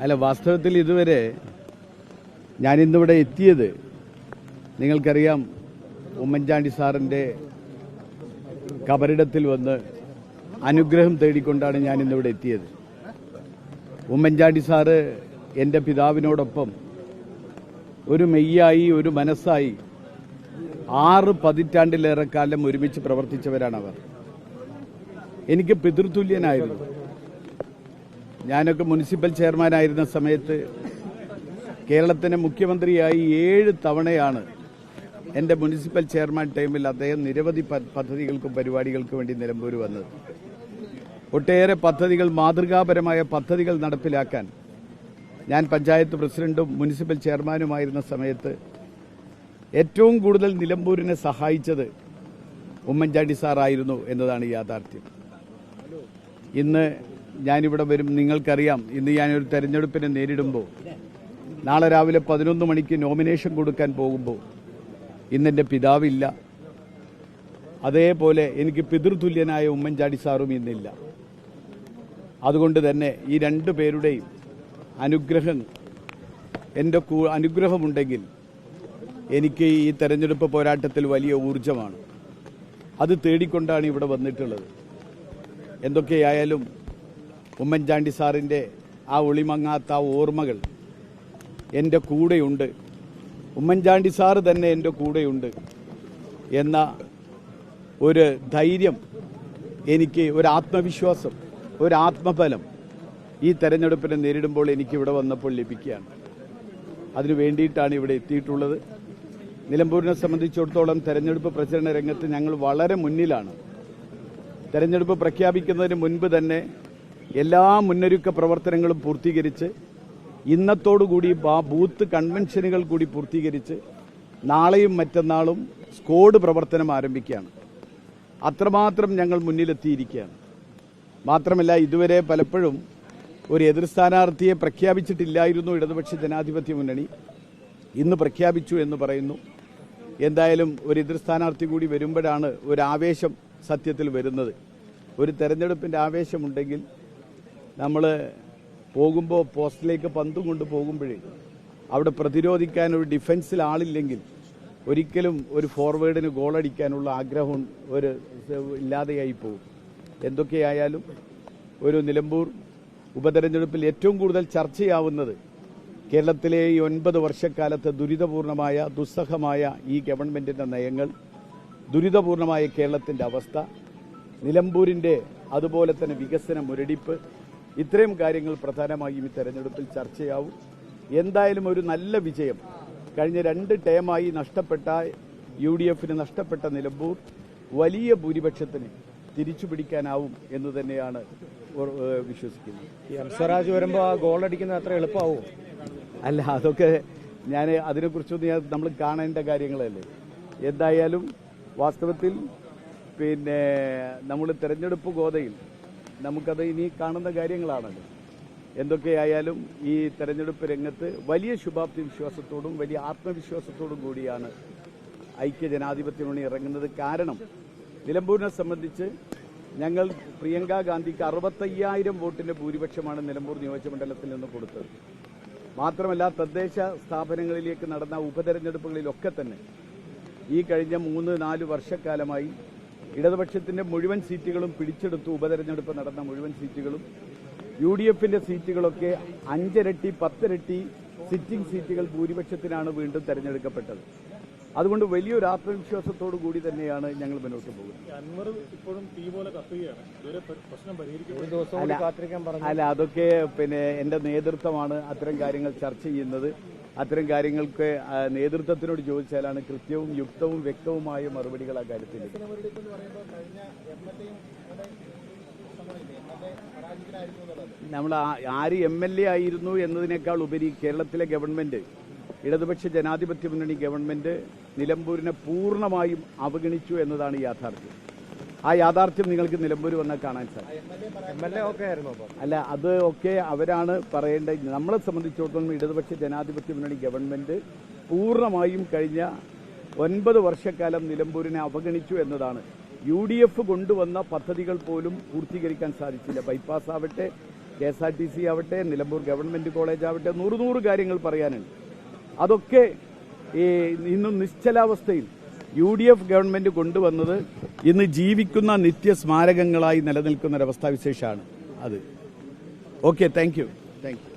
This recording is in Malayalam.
അല്ല വാസ്തവത്തിൽ ഇതുവരെ ഞാൻ ഞാനിന്നിവിടെ എത്തിയത് നിങ്ങൾക്കറിയാം ഉമ്മൻചാണ്ടി സാറിന്റെ കബറിടത്തിൽ വന്ന് അനുഗ്രഹം തേടിക്കൊണ്ടാണ് ഞാൻ ഇന്നിവിടെ എത്തിയത്. ഉമ്മൻചാണ്ടി സാറ് എന്റെ പിതാവിനോടൊപ്പം ഒരു മെയ്യായി ഒരു മനസ്സായി ആറ് പതിറ്റാണ്ടിലേറെക്കാലം ഒരുമിച്ച് അവർ എനിക്ക് പിതൃതുല്യനായിരുന്നു. ഞാനൊക്കെ മുനിസിപ്പൽ ചെയർമാനായിരുന്ന സമയത്ത് കേരളത്തിന്റെ മുഖ്യമന്ത്രിയായി ഏഴ് തവണയാണ് എന്റെ മുനിസിപ്പൽ ചെയർമാൻ ടൈമിൽ അദ്ദേഹം നിരവധി പദ്ധതികൾക്കും പരിപാടികൾക്കും വേണ്ടി നിലമ്പൂർ വന്നത്. ഒട്ടേറെ പദ്ധതികൾ മാതൃകാപരമായ പദ്ധതികൾ നടപ്പിലാക്കാൻ ഞാൻ പഞ്ചായത്ത് പ്രസിഡന്റും മുനിസിപ്പൽ ചെയർമാനുമായിരുന്ന സമയത്ത് ഏറ്റവും കൂടുതൽ നിലമ്പൂരിനെ സഹായിച്ചത് ഉമ്മൻചാണ്ടി സാറായിരുന്നു എന്നതാണ് യാഥാർത്ഥ്യം. ഇന്ന് ഞാനിവിടെ വരും. നിങ്ങൾക്കറിയാം ഇന്ന് ഞാനൊരു തെരഞ്ഞെടുപ്പിനെ നേരിടുമ്പോൾ നാളെ രാവിലെ പതിനൊന്ന് മണിക്ക് നോമിനേഷൻ കൊടുക്കാൻ പോകുമ്പോൾ ഇന്നെന്റെ പിതാവില്ല. അതേപോലെ എനിക്ക് പിതൃതുല്യനായ ഉമ്മൻചാണ്ടി സാറും ഇന്നില്ല. അതുകൊണ്ട് തന്നെ ഈ രണ്ടു പേരുടെയും അനുഗ്രഹം എന്റെ അനുഗ്രഹമുണ്ടെങ്കിൽ എനിക്ക് ഈ തെരഞ്ഞെടുപ്പ് പോരാട്ടത്തിൽ വലിയ ഊർജമാണ് അത് തേടിക്കൊണ്ടാണ് ഇവിടെ വന്നിട്ടുള്ളത്. എന്തൊക്കെയായാലും ഉമ്മൻചാണ്ടി സാറിന്റെ ആ ഒളിമങ്ങാത്ത ഓർമ്മകൾ എന്റെ കൂടെയുണ്ട്. ഉമ്മൻചാണ്ടി സാറ് തന്നെ എന്റെ കൂടെയുണ്ട് എന്ന ഒരു ധൈര്യം എനിക്ക് ഒരു ആത്മവിശ്വാസം ഒരു ആത്മബലം ഈ തെരഞ്ഞെടുപ്പിനെ നേരിടുമ്പോൾ എനിക്ക് ഇവിടെ വന്നപ്പോൾ ലഭിക്കുകയാണ്. അതിനു വേണ്ടിയിട്ടാണ് ഇവിടെ എത്തിയിട്ടുള്ളത്. നിലമ്പൂരിനെ സംബന്ധിച്ചിടത്തോളം തെരഞ്ഞെടുപ്പ് പ്രചരണ രംഗത്ത് ഞങ്ങൾ വളരെ മുന്നിലാണ്. തെരഞ്ഞെടുപ്പ് പ്രഖ്യാപിക്കുന്നതിന് മുൻപ് തന്നെ എല്ലാ മുന്നൊരുക്ക പ്രവർത്തനങ്ങളും പൂർത്തീകരിച്ച് ഇന്നത്തോടുകൂടി ബാ- ബൂത്ത് കൺവെൻഷനുകൾ കൂടി പൂർത്തീകരിച്ച് നാളെയും മറ്റന്നാളും സ്കോഡ് പ്രവർത്തനം ആരംഭിക്കുകയാണ്. അത്രമാത്രം ഞങ്ങൾ മുന്നിലെത്തിയിരിക്കുകയാണ്. മാത്രമല്ല ഇതുവരെ പലപ്പോഴും ഒരു എതിർ സ്ഥാനാർത്ഥിയെ പ്രഖ്യാപിച്ചിട്ടില്ലായിരുന്നു ഇടതുപക്ഷ ജനാധിപത്യ മുന്നണി. ഇന്ന് പ്രഖ്യാപിച്ചു എന്ന് പറയുന്നു. എന്തായാലും ഒരു എതിർ സ്ഥാനാർത്ഥി കൂടി വരുമ്പോഴാണ് ഒരു ആവേശം സത്യത്തിൽ വരുന്നത്. ഒരു തെരഞ്ഞെടുപ്പിന്റെ ആവേശമുണ്ടെങ്കിൽ നമ്മൾ പോകുമ്പോൾ പോസ്റ്റിലേക്ക് പന്തും കൊണ്ട് പോകുമ്പോഴേ അവിടെ പ്രതിരോധിക്കാൻ ഒരു ഡിഫൻസിൽ ആളില്ലെങ്കിൽ ഒരിക്കലും ഒരു ഫോർവേഡിന് ഗോളടിക്കാനുള്ള ആഗ്രഹം ഒരു ഇല്ലാതെയായി പോകും. എന്തൊക്കെയായാലും ഒരു നിലമ്പൂർ ഉപതെരഞ്ഞെടുപ്പിൽ ഏറ്റവും കൂടുതൽ ചർച്ചയാവുന്നത് കേരളത്തിലെ ഈ ഒൻപത് വർഷക്കാലത്ത് ദുരിതപൂർണമായ ദുസ്സഹമായ ഈ ഗവൺമെന്റിന്റെ നയങ്ങൾ ദുരിതപൂർണമായ കേരളത്തിന്റെ അവസ്ഥ നിലമ്പൂരിന്റെ അതുപോലെ തന്നെ വികസന മുരടിപ്പ് ഇത്രയും കാര്യങ്ങൾ പ്രധാനമായും ഈ തെരഞ്ഞെടുപ്പിൽ ചർച്ചയാവും. എന്തായാലും ഒരു നല്ല വിജയം. കഴിഞ്ഞ രണ്ട് ടേമായി നഷ്ടപ്പെട്ട യു ഡി എഫിന് നഷ്ടപ്പെട്ട നിലമ്പൂർ വലിയ ഭൂരിപക്ഷത്തിന് തിരിച്ചു പിടിക്കാനാവും എന്ന് തന്നെയാണ് വിശ്വസിക്കുന്നത്. ഈ അംസറാജ് വരുമ്പോൾ ആ ഗോൾ അടിക്കുന്നത് അത്ര എളുപ്പമാവും? അല്ല അതൊക്കെ ഞാൻ അതിനെക്കുറിച്ചൊന്നും നമ്മൾ കാണേണ്ട കാര്യങ്ങളല്ലേ. എന്തായാലും വാസ്തവത്തിൽ പിന്നെ നമ്മൾ തെരഞ്ഞെടുപ്പ് ഗോതയിൽ നമുക്കത് ഇനി കാണുന്ന കാര്യങ്ങളാണല്ലോ എന്തൊക്കെയായാലും ഈ തെരഞ്ഞെടുപ്പ് രംഗത്ത് വലിയ ശുഭാപ്തി വിശ്വാസത്തോടും വലിയ ആത്മവിശ്വാസത്തോടും കൂടിയാണ് ഐക്യ ജനാധിപത്യ മുന്നണി ഇറങ്ങുന്നത്. കാരണം നിലമ്പൂരിനെ സംബന്ധിച്ച് ഞങ്ങൾ പ്രിയങ്ക ഗാന്ധിക്ക് അറുപത്തയ്യായിരം വോട്ടിന്റെ ഭൂരിപക്ഷമാണ് നിലമ്പൂർ നിയോജകമണ്ഡലത്തിൽ നിന്ന് കൊടുത്തത്. മാത്രമല്ല തദ്ദേശ സ്ഥാപനങ്ങളിലേക്ക് നടന്ന ഉപതെരഞ്ഞെടുപ്പുകളിലൊക്കെ തന്നെ ഈ കഴിഞ്ഞ മൂന്ന് നാല് വർഷക്കാലമായി ഇടതുപക്ഷത്തിന്റെ മുഴുവൻ സീറ്റുകളും പിടിച്ചെടുത്തു. ഉപതെരഞ്ഞെടുപ്പ് നടന്ന മുഴുവൻ സീറ്റുകളും. യു ഡി എഫിന്റെ സീറ്റുകളൊക്കെ അഞ്ചിരട്ടി പത്തിരട്ടി സിറ്റിംഗ് സീറ്റുകൾ ഭൂരിപക്ഷത്തിനാണ് വീണ്ടും തെരഞ്ഞെടുക്കപ്പെട്ടത്. അതുകൊണ്ട് വലിയൊരു ആത്മവിശ്വാസത്തോടു കൂടി തന്നെയാണ് ഞങ്ങൾ മുന്നോട്ട് പോകുന്നത്. അല്ല അതൊക്കെ പിന്നെ എന്റെ നേതൃത്വമാണ് അത്തരം കാര്യങ്ങൾ ചർച്ച ചെയ്യുന്നത്. അത്തരം കാര്യങ്ങൾക്ക് നേതൃത്വത്തിനോട് ചോദിച്ചാലാണ് കൃത്യവും യുക്തവും വ്യക്തവുമായ മറുപടികൾ ആ കാര്യത്തിൽ നമ്മൾ ആര് എം എൽ എ ആയിരുന്നു എന്നതിനേക്കാൾ ഉപരി കേരളത്തിലെ ഗവൺമെന്റ് ഇടതുപക്ഷ ജനാധിപത്യ മുന്നണി ഗവൺമെന്റ് നിലമ്പൂരിനെ പൂർണമായും അവഗണിച്ചു എന്നതാണ് യാഥാർത്ഥ്യം. ആ യാഥാർത്ഥ്യം നിങ്ങൾക്ക് നിലമ്പൂർ വന്നാൽ കാണാൻ സാധിക്കും. അല്ല അത് ഒക്കെ അവരാണ് പറയേണ്ടത്. നമ്മളെ സംബന്ധിച്ചിടത്തോളം ഇടതുപക്ഷ ജനാധിപത്യ മുന്നണി ഗവൺമെന്റ് പൂർണമായും കഴിഞ്ഞ ഒൻപത് വർഷക്കാലം നിലമ്പൂരിനെ അവഗണിച്ചു എന്നതാണ്. യു ഡി എഫ് കൊണ്ടുവന്ന പദ്ധതികൾ പോലും പൂർത്തീകരിക്കാൻ സാധിച്ചില്ല. ബൈപ്പാസ് ആവട്ടെ K S R T C ആവട്ടെ നിലമ്പൂർ ഗവൺമെന്റ് കോളേജ് ആവട്ടെ നൂറ് നൂറ് കാര്യങ്ങൾ പറയാനുണ്ട്. അതൊക്കെ ഈ ഇന്നും നിശ്ചലാവസ്ഥയിൽ യു ഡി എഫ് ഗവൺമെന്റ് കൊണ്ടുവന്നത് ഇന്ന് ജീവിക്കുന്ന നിത്യസ്മാരകങ്ങളായി നിലനിൽക്കുന്ന ഒരവസ്ഥാവിശേഷമാണ് അത്. Okay thank you thank you